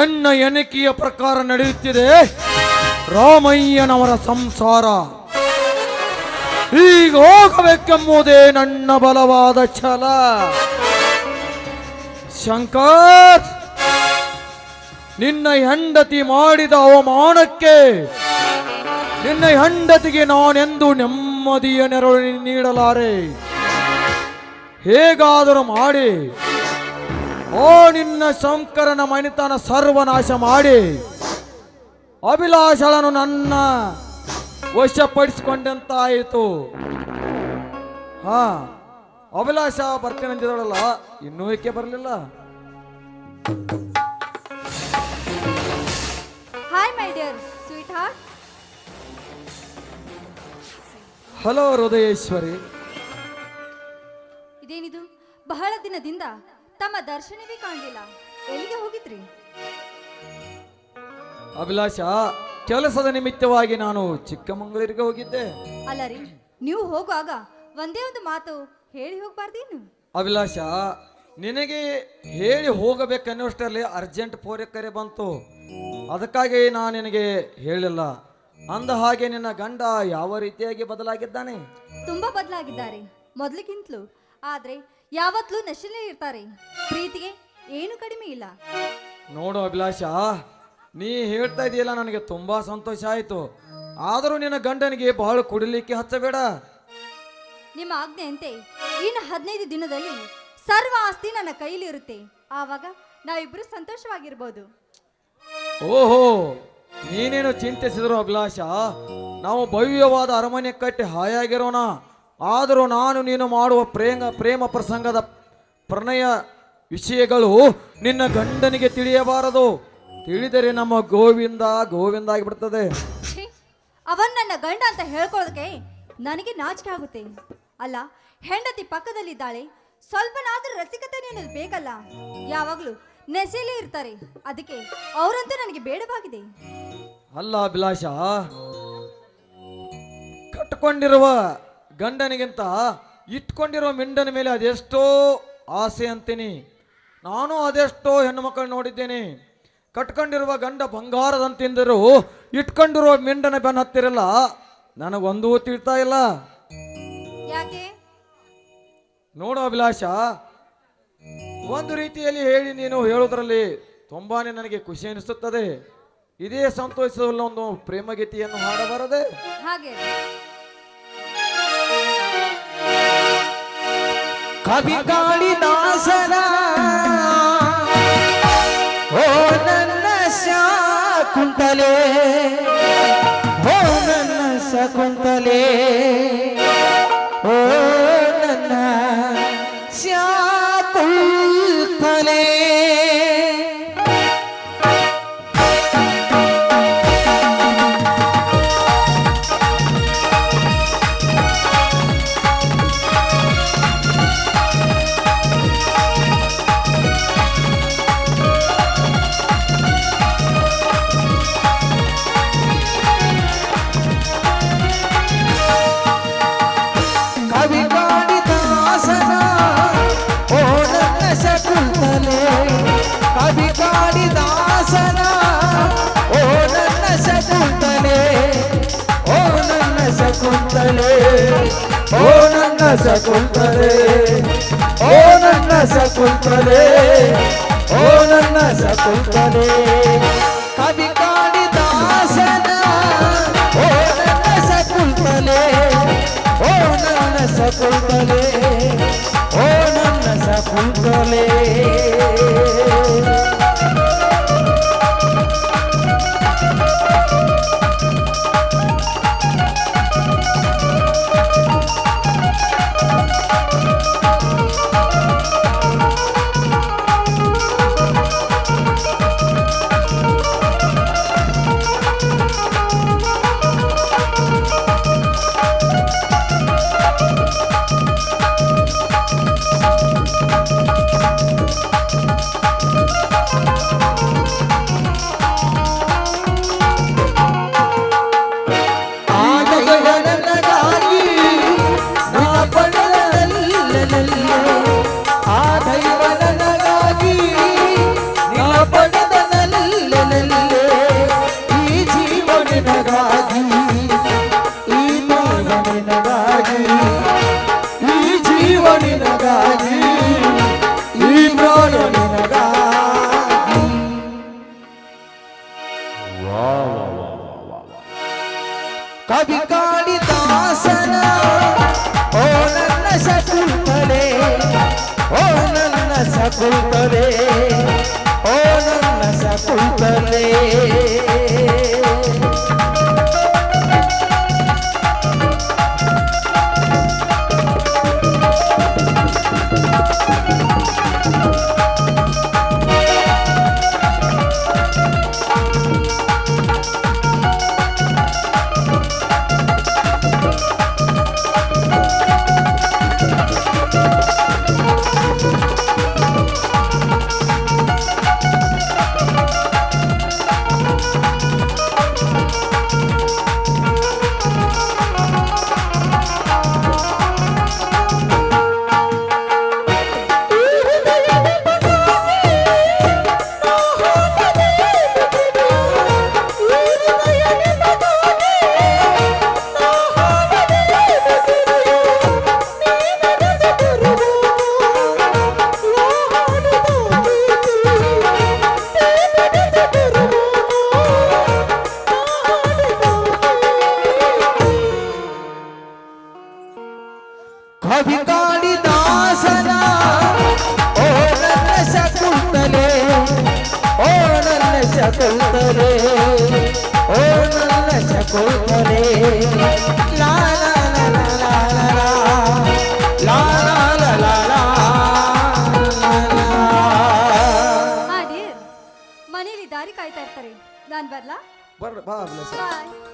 ಎನ್ನ ಎಣಿಕೆಯ ಪ್ರಕಾರ ನಡೆಯುತ್ತಿದೆ. ರಾಮಯ್ಯನವರ ಸಂಸಾರ. ಈಗ ಹೋಗಬೇಕೆಂಬುದೇ ನನ್ನ ಬಲವಾದ ಛಲ. ಶಂಕರ್, ನಿನ್ನ ಹೆಂಡತಿ ಮಾಡಿದ ಅವಮಾನಕ್ಕೆ, ನಿನ್ನ ಹೆಂಡತಿಗೆ ನಾನೆಂದು ನೆಮ್ಮದಿಯ ನೆರಳು ನೀಡಲಾರೆ. ಹೇಗಾದರೂ ಮಾಡಿ. ಓ ನಿನ್ನ ಶಂಕರನ ಮನಿತನ ಸರ್ವನಾಶ ಮಾಡಿ. ಅಭಿಲಾಷಳನು ನನ್ನ ವಶಪಡಿಸಿಕೊಂಡಂತಾಯಿತು. ಹಾ ಅಭಿಲಾಷ ಬರ್ತೇನೆ ಅಂದಿದಳಲ್ಲ ಇನ್ನೂ ಏಕೆ ಬರಲಿಲ್ಲ? Hi my dear sweetheart hello Hridayeshwari. ಇದೇನಿದು? ಬಹಳ ದಿನದಿಂದ ತಮ್ಮ ದರ್ಶನವೇ ಕಾಣಲಿಲ್ಲ. ಎಲ್ಲಿಗೆ ಹೋಗಿದ್ರಿ? ಅಭಿಲಾಷ ಕೆಲಸದ ನಿಮಿತ್ತವಾಗಿ ನಾನು ಚಿಕ್ಕಮಂಗಳೂರಿಗೆ ಹೋಗಿದ್ದೆ. ಅಲ್ಲ ರೀ ನೀವು ಹೋಗುವಾಗ ಒಂದೇ ಒಂದು ಮಾತು ಹೇಳಿ ಹೋಗ್ಬಾರ್ದೇನು? ಅಭಿಲಾಷ ನಿನಗೆ ಹೇಳಿ ಹೋಗಬೇಕನ್ನುವಷ್ಟರಲ್ಲಿ ಅರ್ಜೆಂಟ್ ಪೋರೆ ಕರೆ ಬಂತು. ಅದಕ್ಕಾಗಿ ನಾನು ನಿನಗೆ ಹೇಳಿಲ್ಲ. ಅಂದ ಹಾಗೆ ನಿನ್ನ ಗಂಡ ಯಾವ ರೀತಿಯಾಗಿ ಬದಲಾಗಿದ್ದಾನೆ? ತುಂಬಾ ಬದಲಾಗಿದ್ದಾರೆ ಮೊದಲಿಗಿಂತಲೂ. ಆದ್ರೆ ಯಾವತ್ತಲೂ ನಶೆಲೇ ಇರ್ತಾರೆ. ಪ್ರೀತಿಗೆ ಏನು ಕಡಿಮೆ ಇಲ್ಲ. ನೋಡು ಅಭಿಲಾಷ ನೀ ಹೇಳ್ತಾ ಇದೆಯಲ್ಲ ನನಗೆ ತುಂಬಾ ಸಂತೋಷ ಆಯಿತು. ಆದರೂ ನಿನ್ನ ಗಂಡನಿಗೆ ಬಹಳ ಕುಡಿಲಿಕ್ಕೆ ಹಚ್ಚಬೇಡ. ನಿಮ್ಮ ಆಜ್ಞೆಯಂತೆ ಇನ್ನು ಹದಿನೈದು ದಿನದಲ್ಲಿ ಸರ್ವ ಆಸ್ತಿ ನನ್ನ ಕೈಲಿ ಇರುತ್ತೆ ಆವಾಗ ನಾವಿಬ್ರು ಸಂತೋಷವಾಗಿರ್ಬೋದು. ಓಹೋ ನೀನೇನು ಚಿಂತಿಸಿದ್ರು ಅಭಿಲಾಷ ನಾವು ಭವ್ಯವಾದ ಅರಮನೆ ಕಟ್ಟಿ ಹಾಯಾಗಿರೋಣ. ಆದರೂ ನಾನು ನೀನು ಮಾಡುವ ಪ್ರೇಮ ಪ್ರೇಮ ಪ್ರಸಂಗದ ಪ್ರಣಯ ವಿಷಯಗಳು ನಿನ್ನ ಗಂಡನಿಗೆ ತಿಳಿಯಬಾರದು. ತಿಳಿದರೆ ನಮ್ಮ ಗೋವಿಂದ ಗೋವಿಂದ ಆಗಿಬಿಡ್ತದೆ. ಅವನ್ ನನ್ನ ಗಂಡ ಅಂತ ಹೇಳ್ಕೊಳ್ಳೋದಕ್ಕೆ ನನಗೆ ನಾಚಿಕೆ ಆಗುತ್ತೆ. ಅಲ್ಲ ಹೆಂಡತಿ ಪಕ್ಕದಲ್ಲಿದ್ದಾಳೆ ಸ್ವಲ್ಪನಾದ್ರೂ ರಸಿಕತೆ ಅನ್ನೋದು ಬೇಕಲ್ಲ? ಯಾವಾಗಲೂ ನೆಸೆಯಲ್ಲೇ ಇರ್ತಾರೆ. ಅದಕ್ಕೆ ಅವರಂತೂ ನನಗೆ ಬೇಡವಾಗಿದೆ. ಅಲ್ಲ ಅಭಿಲಾಷ ಕಟ್ಟಿಕೊಂಡಿರುವ ಗಂಡನಿಗಿಂತ ಇಟ್ಕೊಂಡಿರೋ ಮಿಂಡನ ಮೇಲೆ ಅದೆಷ್ಟೋ ಆಸೆ ಅಂತೀನಿ. ನಾನು ಅದೆಷ್ಟೋ ಹೆಣ್ಣು ಮಕ್ಕಳು ನೋಡಿದ್ದೇನೆ. ಕಟ್ಕೊಂಡಿರುವ ಗಂಡ ಬಂಗಾರದಂತಿಂದರು ಇಟ್ಕೊಂಡಿರುವ ಮಿಂಡನ ಬೆನ್ನ ಹತ್ತಿರಲ್ಲ. ನನಗೊಂದೂ ತಿಳ್ತಾ ಇಲ್ಲ. ಯಾಕೆ? ನೋಡು ಅಭಿಲಾಷ ಒಂದು ರೀತಿಯಲ್ಲಿ ಹೇಳಿ ನೀನು ಹೇಳೋದ್ರಲ್ಲಿ ತುಂಬಾನೇ ನನಗೆ ಖುಷಿ ಅನಿಸುತ್ತದೆ. ಇದೇ ಸಂತೋಷದಲ್ಲೊಂದು ಒಂದು ಪ್ರೇಮಗೀತೆಯನ್ನು ಹಾಡಬಾರದೆ? ಹಾಗೆ. ಕವಿ ಕಾಳಿದಾಸನ. ಓ ನನ್ನ ಶಾಕುಂತಲೆ ಓ ನನ್ನ ಶಕುಂತಲೆ ನನ್ನ ಶಕುಂತಲೆ ಓ ನನ್ನ ಶಕುಂತಲೆ ಓ ನನ್ನ ಶಕುಂತಲೆ ಓ ನನ್ನ ಶಕುಂತಲೆ ಕವಿ ಕಾಳಿದಾಸನ ಓ ನನ್ನ ಶಕುಂತಲೆ ಓ ನನ್ನ ಶಕುಂತಲೆ ಓ ನನ್ನ ಶಕುಂತಲೆ कवि कालिदासना ओ नन्न शकुंतले ओ नन्न शकुंतले ओ नन्न शकुंतले ला ला ला ला ला ला ला ಬರ್ಲಾ ಬಾ